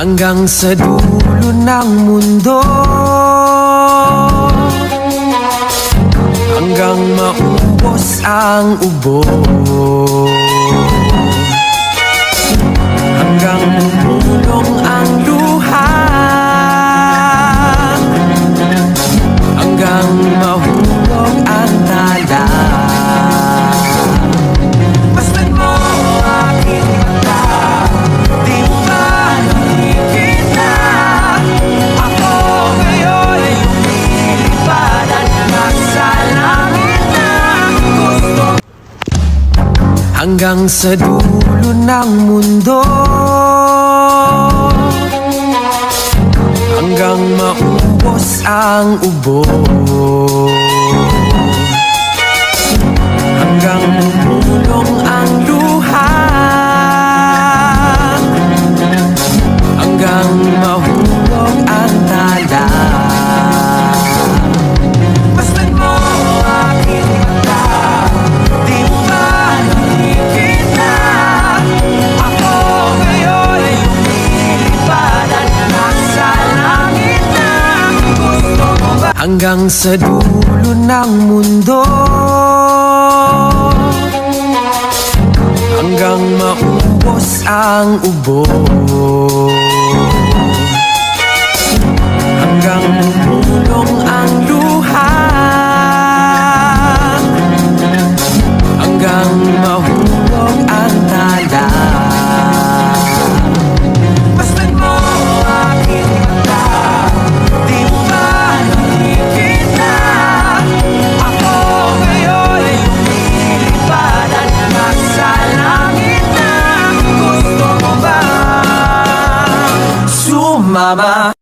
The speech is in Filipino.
Hanggang sa dulo ng mundo. Hanggang maubos ang ubo. Hanggang mumulong ang luha. Hanggang mahulog Hanggang sa dulo ng mundo. Hanggang maubos ang ubo. Hanggang sa dulo ng mundo. Hanggang maubos ang ubo. mama.